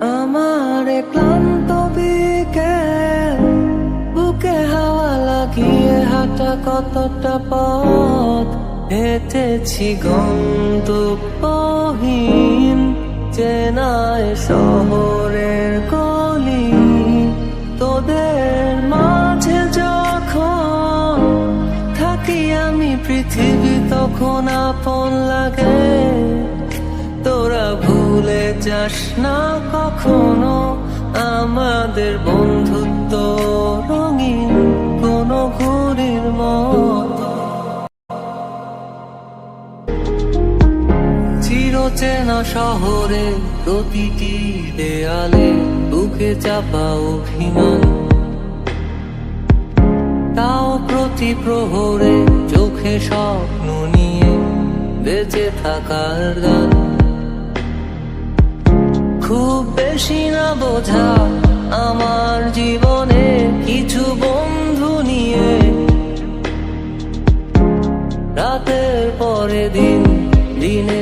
আমার হাঁটা কতটা পথ? হেঁটেছি গন্তব্যহীন, চেনায় শহরের গলি। তোদের মাঝে যখন থাকি আমি পৃথিবী, তখন আপন লাগে। যাস না কখনো, আমাদের বন্ধুত্ব রঙিন কোন ঘুরির মতো। চিরচেনা শহরে প্রতিটি দেয়ালে বুকে চাপা অভিমান। তাও প্রতি প্রহরে চোখে স্বপ্ন নিয়ে বেঁচে থাকার গান। খুব বেশি না বোঝা আমার জীবনে কিছু বন্ধু নিয়ে। রাতের পরে দিন দিনে